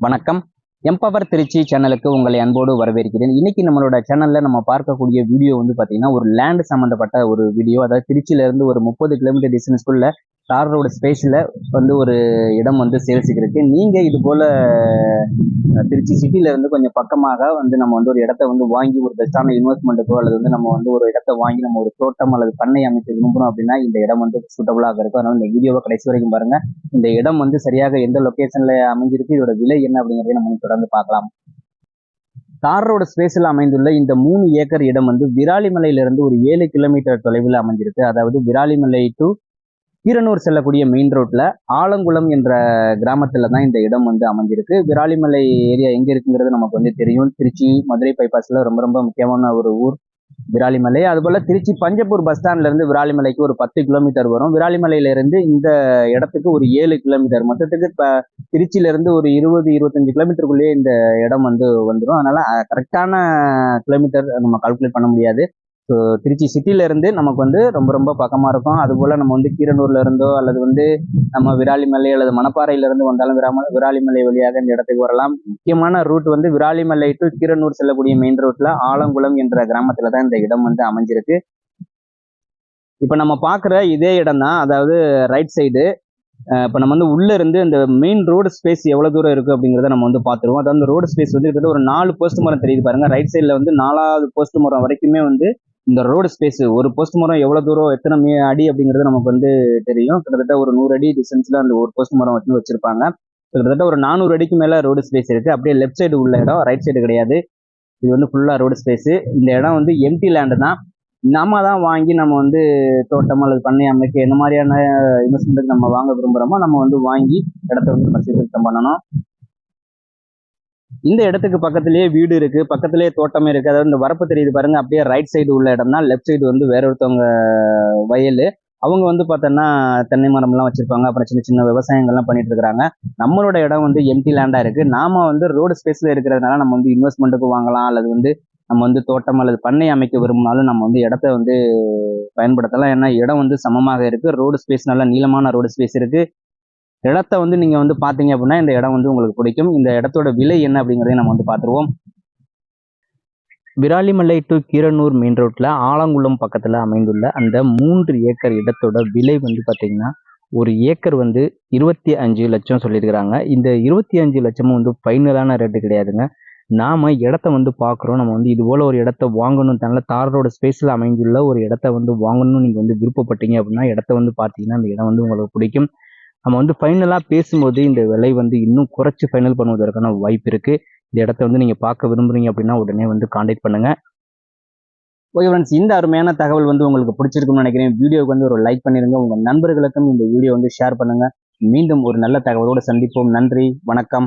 வணக்கம். எம்பவர் திருச்சி சேனலுக்கு உங்களை அன்போடு வரவேற்கிறேன். இன்னைக்கு நம்மளோட சேனல்ல நம்ம பார்க்கக்கூடிய வீடியோ வந்து பாத்தீங்கன்னா ஒரு லேண்ட் சம்பந்தப்பட்ட ஒரு வீடியோ. அதாவது திருச்சியில இருந்து ஒரு முப்பது கிலோமீட்டர் டிஸ்டன்ஸ்க்குள்ள தார் ரோடு ஸ்பேஸ்ல வந்து ஒரு இடம் வந்து சேல்ஸுக்கு இருக்குது நீங்கள் இது போல் திருச்சி சிட்டியில் வந்து கொஞ்சம் பக்கமாக வந்து நம்ம வந்து ஒரு இடத்த வந்து வாங்கி ஒரு பெஸ்டான இன்வெஸ்ட்மெண்ட்டுக்கோ அல்லது வந்து நம்ம வந்து ஒரு இடத்த வாங்கி நம்ம ஒரு தோட்டம் அல்லது பண்ணை அமைத்து விரும்புகிறோம் அப்படின்னா இந்த இடம் வந்து சூட்டபுளாக இருக்கும். அதனால் இந்த வீடியோவை கடைசி வரைக்கும் பாருங்கள் இந்த இடம் வந்து சரியாக எந்த லொக்கேஷனில் அமைஞ்சிருக்கு இதோட விலை என்ன அப்படிங்கறதை நம்ம தொடர்ந்து பார்க்கலாம். தார் ரோடு ஸ்பேஸில் அமைந்துள்ள இந்த மூணு ஏக்கர் இடம் வந்து விராலிமலையிலிருந்து ஒரு ஏழு கிலோமீட்டர் தொலைவில் அமைஞ்சிருக்கு. அதாவது விராலிமலை டு கீரனூர் செல்லக்கூடிய மெயின் ரோட்டில் ஆலங்குளம் என்ற கிராமத்தில் தான் இந்த இடம் வந்து அமைஞ்சிருக்கு. விராலிமலை ஏரியா எங்கே இருக்குங்கிறது நமக்கு வந்து தெரியும். திருச்சி மதுரை பைபாஸில் ரொம்ப ரொம்ப முக்கியமான ஒரு ஊர் விராலிமலை. அதுபோல் திருச்சி பஞ்சப்பூர் பஸ் ஸ்டாண்ட்லேருந்து விராலிமலைக்கு ஒரு பத்து கிலோமீட்டர் வரும். விராலிமலையிலேருந்து இந்த இடத்துக்கு ஒரு ஏழு கிலோமீட்டர் மொத்தத்துக்கு இப்போ திருச்சியிலேருந்து ஒரு இருபது இருபத்தஞ்சு கிலோமீட்டருக்குள்ளேயே இந்த இடம் வந்து வந்துடும் அதனால் கரெக்டான கிலோமீட்டர் நம்ம கால்குலேட் பண்ண முடியாது. ஸோ திருச்சி சிட்டியிலேருந்து நமக்கு வந்து ரொம்ப ரொம்ப பக்கமாக இருக்கும். அதுபோல் நம்ம வந்து கீரனூர்ல இருந்தோ அல்லது வந்து நம்ம விராலிமலை அல்லது மணப்பாறையிலேருந்து வந்தாலும் விராம விராலிமலை வழியாக இந்த இடத்துக்கு வரலாம். முக்கியமான ரூட் வந்து விராலிமலை டு கீரனூர் செல்லக்கூடிய மெயின் ரோட்ல ஆலங்குளம் என்ற கிராமத்தில் தான் இந்த இடம் வந்து அமைஞ்சிருக்கு. இப்போ நம்ம பார்க்குற இதே இடம் தான் அதாவது ரைட் சைடு இப்போ நம்ம வந்து உள்ளே இருந்து இந்த மெயின் ரோடு ஸ்பேஸ் எவ்வளோ தூரம் இருக்கு அப்படிங்கிறத நம்ம வந்து பார்த்துருவோம். அதாவது ரோடு ஸ்பேஸ் வந்து கிட்டத்தட்ட ஒரு நாலு போஸ்ட் மரம் தெரியுது பாருங்கள் ரைட் சைடில் வந்து நாலாவது போஸ்ட் மரம் வரைக்குமே வந்து இந்த ரோடு ஸ்பேஸ் ஒரு போஸ்ட் மரம் எவ்வளவு தூரம் எத்தனை மீ அடி அப்படிங்கிறது நமக்கு வந்து தெரியும். கிட்டத்தட்ட ஒரு நூறு அடி டிஸ்டன்ஸ்ல அந்த ஒரு போஸ்ட் மரம் வச்சு வச்சிருப்பாங்க. கிட்டத்தட்ட ஒரு நானூறு அடிக்கு மேல ரோடு ஸ்பேஸ் இருக்கு. அப்படியே லெஃப்ட் சைடு உள்ள இடம் ரைட் சைடு கிடையாது. இது வந்து ஃபுல்லா ரோடு ஸ்பேஸ் இந்த இடம் வந்து எம்டி லேண்டு தான். நம்ம தான் வாங்கி நம்ம வந்து தோட்டம் அல்லது பண்ணை அமைக்க என்ன மாதிரியான இன்வெஸ்ட்மெண்ட்டுக்கு நம்ம வாங்க விரும்புறோமோ நம்ம வந்து வாங்கி இடத்த வந்து நம்ம சீர்திருத்தம் பண்ணணும். இந்த இடத்துக்கு பக்கத்துலேயே வீடு இருக்கு. பக்கத்துலேயே தோட்டமே இருக்கு. அதாவது இந்த வரப்பு தெரியுது பாருங்க. அப்படியே ரைட் சைடு உள்ள இடம்னா லெஃப்ட் சைடு வந்து வேற ஒருத்தவங்க வயல். அவங்க வந்து பார்த்தோன்னா தென்னை மரம்லாம் வச்சிருப்பாங்க. அப்புறம் சின்ன சின்ன விவசாயங்கள்லாம் பண்ணிட்டு இருக்கிறாங்க. நம்மளோட இடம் வந்து எம்டி லேண்டாக இருக்கு. நாம வந்து ரோடு ஸ்பேஸில் இருக்கிறதுனால நம்ம வந்து இன்வெஸ்ட்மெண்ட்டுக்கு வாங்கலாம். அல்லது வந்து நம்ம வந்து தோட்டம் அல்லது பண்ணை அமைக்க விரும்பினாலும் நம்ம வந்து இடத்த வந்து பயன்படுத்தலாம். ஏன்னா இடம் வந்து சமமாக இருக்கு. ரோடு ஸ்பேஸ் நல்லா நீளமான ரோடு ஸ்பேஸ் இருக்கு. இடத்த வந்து நீங்க வந்து பாத்தீங்க அப்படின்னா இந்த இடம் வந்து உங்களுக்கு பிடிக்கும். இந்த இடத்தோட விலை என்ன அப்படிங்கிறதையும் நம்ம வந்து பார்த்துருவோம். விராலிமலை டு கீரனூர் மெயின் ரோட்ல ஆலங்குளம் பக்கத்துல அமைந்துள்ள அந்த மூன்று ஏக்கர் இடத்தோட விலை வந்து பாத்தீங்கன்னா ஒரு ஏக்கர் வந்து இருபத்தி அஞ்சு லட்சம் சொல்லியிருக்கிறாங்க. இந்த இருபத்தி அஞ்சு லட்சமும் வந்து ஃபைனலான ரேட்டு கிடையாதுங்க. நாம இடத்த வந்து பார்க்குறோம். நம்ம வந்து இது போல ஒரு இடத்த வாங்கணும். நல்ல தாரோட ஸ்பேஸில் அமைந்துள்ள ஒரு இடத்த வந்து வாங்கணும்னு நீங்கள் வந்து விருப்பப்பட்டீங்க அப்படின்னா இடத்த வந்து பார்த்தீங்கன்னா அந்த இடம் வந்து உங்களுக்கு பிடிக்கும். நம்ம வந்து ஃபைனலாக பேசும்போது இந்த விலை வந்து இன்னும் குறைச்சி ஃபைனல் பண்ணுவதற்கான வாய்ப்பு இருக்கு. இந்த இடத்த வந்து நீங்கள் பார்க்க விரும்புறீங்க அப்படின்னா உடனே வந்து காண்டாக்ட் பண்ணுங்கள் ஓகே ஃப்ரெண்ட்ஸ் இந்த அருமையான தகவல் வந்து உங்களுக்கு பிடிச்சிருக்கும்னு நினைக்கிறேன். வீடியோக்கு வந்து ஒரு லைக் பண்ணிருங்க. உங்கள் நண்பர்களுக்கும் இந்த வீடியோ வந்து ஷேர் பண்ணுங்கள் மீண்டும் ஒரு நல்ல தகவலோடு சந்திப்போம். நன்றி வணக்கம்.